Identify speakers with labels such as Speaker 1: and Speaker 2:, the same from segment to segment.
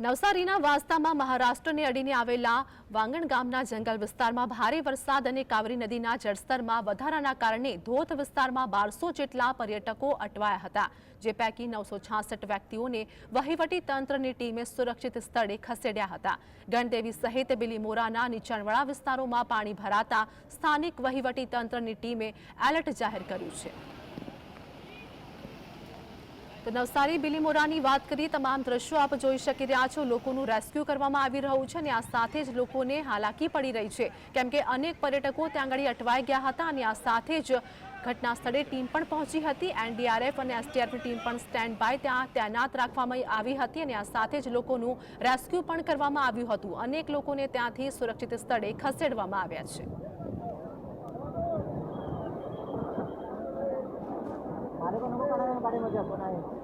Speaker 1: નવસારીના વાસ્તામાં મહારાષ્ટ્રને અડીને આવેલા વાંગણ ગામના જંગલ વિસ્તારમાં ભારે વરસાદ અને કાવેરી નદીના જળસ્તરમાં વધારાના કારણે ધોધ વિસ્તારમાં બારસો જેટલા પર્યટકો અટવાયા હતા, જે પૈકી નવસો છાસઠ વ્યક્તિઓને વહીવટી તંત્રની ટીમે સુરક્ષિત સ્થળે ખસેડ્યા હતા. ગણદેવી સહિત બિલીમોરાના નીચાણવાળા વિસ્તારોમાં પાણી ભરાતા સ્થાનિક વહીવટી તંત્રની ટીમે એલર્ટ જાહેર કર્યું છે. તો નવસારી બિલીમોરાની વાત કરીએ, તમામ દ્રશ્યો આપ જોઈ શકી રહ્યા છો. લોકોનું રેસ્ક્યુ કરવામાં આવી રહ્યું છે અને આ સાથે જ લોકોને હાલાકી પડી રહી છે. કેમ કે અનેક પર્યટકો ત્યાં આગળ અટવાઈ ગયા હતા અને આ સાથે જ ઘટના સ્થળે ટીમ પણ પહોંચી હતી. એનડીઆરએફ અને એસટીઆરની ટીમ પણ સ્ટેન્ડ બાય ત્યાં તૈનાત રાખવામાં આવી હતી અને આ સાથે જ લોકોનું રેસ્ક્યુ પણ કરવામાં આવ્યું હતું. અનેક લોકોને ત્યાંથી સુરક્ષિત સ્થળે ખસેડવામાં આવ્યા છે.
Speaker 2: મારે को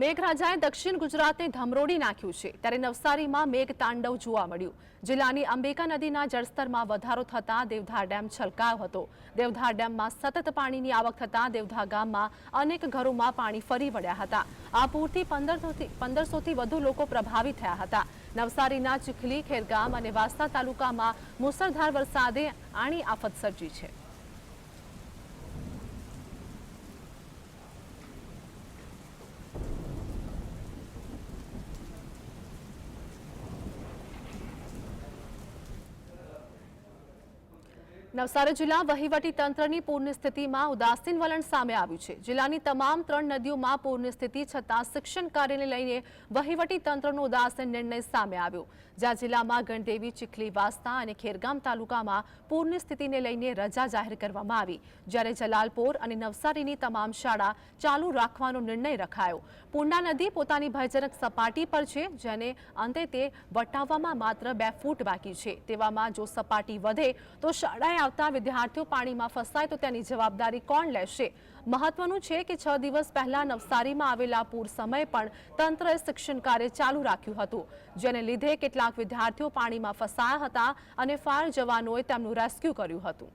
Speaker 1: મેઘરાજાએ દક્ષિણ ગુજરાતને ધમરોડી નાખ્યું છે. ત્યારે નવસારીમાં મેઘ તાંડવ જોવા મળ્યું. જિલ્લાની અંબિકા નદીના જળસ્તરમાં વધારો થતાં દેવધાર ડેમ છલકાયો હતો. દેવધાર ડેમમાં સતત પાણીની આવક થતાં દેવધા ગામમાં અનેક ઘરોમાં પાણી ફરી વળ્યા હતા. આ પૂરથી પંદરસોથી પંદરસોથી વધુ લોકો પ્રભાવિત થયા હતા. નવસારીના ચીખલી ખેરગામ અને વાસ્તા તાલુકામાં મુસળધાર વરસાદે આણી આફત સર્જી છે. નવસારી જિલ્લા વહીવટી તંત્રની પૂરની સ્થિતિમાં ઉદાસીન વલણ સામે આવ્યું છે. જિલ્લાની તમામ ત્રણ નદીઓમાં પૂરની સ્થિતિ છતાં શિક્ષણ કાર્યને લઈને વહીવટી તંત્રનો ઉદાસીન નિર્ણય સામે આવ્યો. જ્યાં જિલ્લામાં ગણદેવી, ચીખલી વાસ્તા અને ખેરગામ તાલુકામાં પૂરની સ્થિતિને લઈને રજા જાહેર કરવામાં આવી. જ્યારે જલાલપોર અને નવસારીની તમામ શાળા ચાલુ રાખવાનો નિર્ણય રખાયો. પૂર્ણા નદી પોતાની ભયજનક સપાટી પર છે, જેને અંતે તે વટાવવામાં માત્ર બે ફૂટ બાકી છે. તેવામાં જો સપાટી વધે તો શાળાએ આવતા વિદ્યાર્થીઓ પાણીમાં ફસાય તો તેની જવાબદારી કોણ લેશે? મહત્વનું છે કે છ દિવસ પહેલા નવસારીમાં આવેલા પૂર સમયે પણ તંત્રએ શિક્ષણ કાર્ય ચાલુ રાખ્યું હતું, જેને લીધે કેટલાક વિદ્યાર્થીઓ પાણીમાં ફસાયા હતા અને ફાયર જવાનોએ તેમનું રેસ્ક્યુ કર્યું હતું.